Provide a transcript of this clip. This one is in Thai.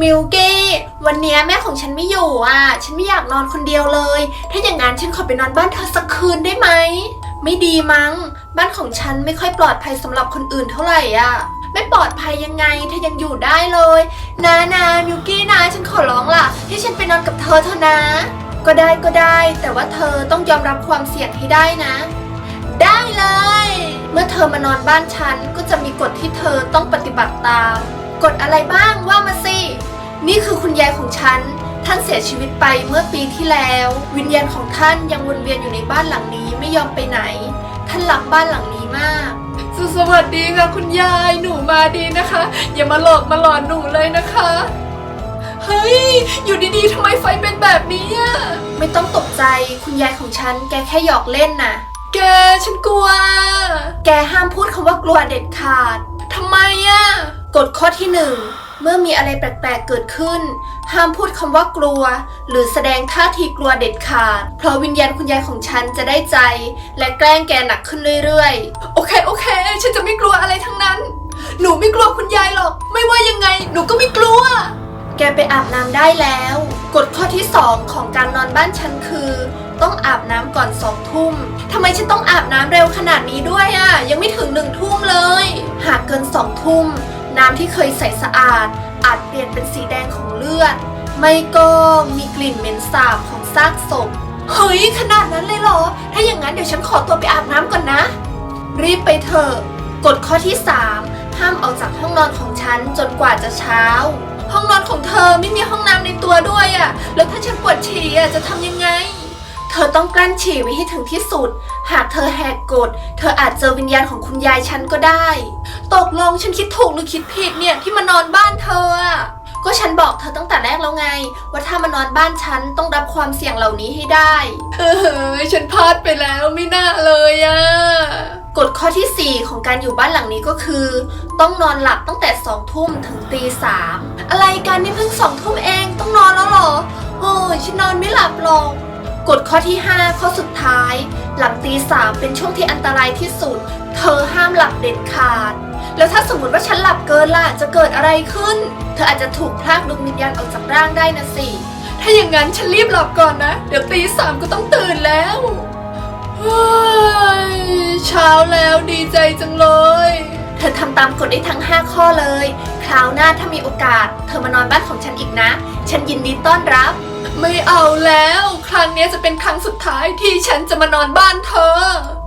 มิวกี้วันเนี้ยแม่ของฉันไม่อยู่อะ ฉันไม่อยากนอนคนเดียวเลย ถ้าอย่างนั้นฉันขอไปนอนบ้านเธอสักคืนได้ไหม ไม่ดีมั้ง บ้านของฉันไม่ค่อยปลอดภัยสำหรับคนอื่นเท่าไหร่อะ ไม่ปลอดภัยยังไงเธอยังอยู่ได้เลย นะนะมิวกี้นะ ฉันขอร้องล่ะ ให้ฉันไปนอนกับเธอเถอะนะ ก็ได้ก็ได้ แต่ว่าเธอต้องยอมรับความเสี่ยงให้ได้นะ ได้เลย เมื่อเธอมานอนบ้านฉันก็จะมีกฎที่เธอต้องปฏิบัติตาม กฎอะไรบ้างว่ามาสิ นี่คือคุณยายของฉัน ท่านเสียชีวิตไปเมื่อปีที่แล้ว วิญญาณของท่านยังวนเวียนอยู่ในบ้านหลังนี้ไม่ยอมไปไหน ท่านรักบ้านหลังนี้มากสวัสดีค่ะคุณยายหนูมาดีนะคะ อย่ามาหลอกมาหลอนหนูเลยนะคะ เฮ้ย อยู่ดีๆทำไมไฟเป็นแบบนี้อะไม่ต้องตกใจคุณยายของฉัน แกแค่หยอกเล่นน่ะ แกฉันกลัว แกห้ามพูดคำว่ากลัวเด็ดขาดทำไมอะ กฎข้อที่หนึ่งเมื่อมีอะไรแปลกๆเกิดขึ้น ห้ามพูดคำว่ากลัว หรือแสดงท่าทีกลัวเด็ดขาด เพราะวิญญาณคุณยายของฉันจะได้ใจ และแกล้งแกหนักขึ้นเรื่อยๆ โอเคโอเค ฉันจะไม่กลัวอะไรทั้งนั้น หนูไม่กลัวคุณยายหรอก ไม่ว่ายังไง หนูก็ไม่กลัว แกไปอาบน้ำได้แล้ว กฎข้อที่สองของการนอนบ้านฉันคือ ต้องอาบน้ำก่อนสองทุ่มทำไมฉันต้องอาบน้ำเร็วขนาดนี้ด้วยอะ่ะยังไม่ถึงหนึ่งทุ่มเลย หากเกินสองทุ่ม น้ำที่เคยใสสะอาด อาจเปลี่ยนเป็นสีแดงของเลือด ไม่ก็มีกลิ่นเหม็นสาบของซากศพ เฮ้ย ขนาดนั้นเลยเหรอ ถ้าอย่างนั้นเดี๋ยวฉันขอตัวไปอาบน้ำก่อนนะ รีบไปเถอะ กฎข้อที่ 3 ห้ามออกจากห้องนอนของฉันจนกว่าจะเช้า ห้องนอนของเธอไม่มีห้องน้ำในตัวด้วยอะ่ะ แล้วถ้าฉันปวดฉี่อะจะทำยังไง เธอต้องกลั้นฉี่ไว้ให้ถึงที่สุด หากเธอแหกกฎ เธออาจเจอวิญญาณของคุณยายฉันก็ได้ ตกลงฉันคิดถูกหรือคิดผิดเนี่ยที่มานอนบ้านเธออะก็ฉันบอกเธอตั้งแต่แรกแล้วไง ว่าถ้ามานอนบ้านฉันต้องรับความเสี่ยงเหล่านี้ให้ได้ เออฉันพลาดไปแล้วไม่น่าเลยอะกฎข้อทีสี่4 ของการอยู่บ้านหลังนี้ก็คือ ต้องนอนหลับตั้งแต่สองทุ่มถึงตีสามอะไรกันนี่เพิ่งสองทุ่มเองต้องนอนแล้วเหรอโอ้ยฉันนอนไม่หลับหรอก กฎข้อที่ 5 ข้อสุดท้าย หลังตีสามเป็นช่วงที่อันตรายที่สุด เธอห้ามหลับเด็ดขาด แล้วถ้าสมมติว่าฉันหลับเกินล่ะจะเกิดอะไรขึ้น เธออาจจะถูกพลากดวงวิญญาณออกจากร่างได้นะสิ ถ้าอย่างนั้นฉันรีบหลับก่อนนะ เดี๋ยวตีสามก็ต้องตื่นแล้วเฮ้ยเช้าแล้วดีใจจังเลย เธอทำตามกฎได้ทั้ง 5 ข้อเลย คราวหน้าถ้ามีโอกาส เธอมานอนบ้านของฉันอีกนะ ฉันยินดีต้อนรับ ไม่เอาแล้ว ครั้งนี้จะเป็นครั้งสุดท้ายที่ฉันจะมานอนบ้านเธอ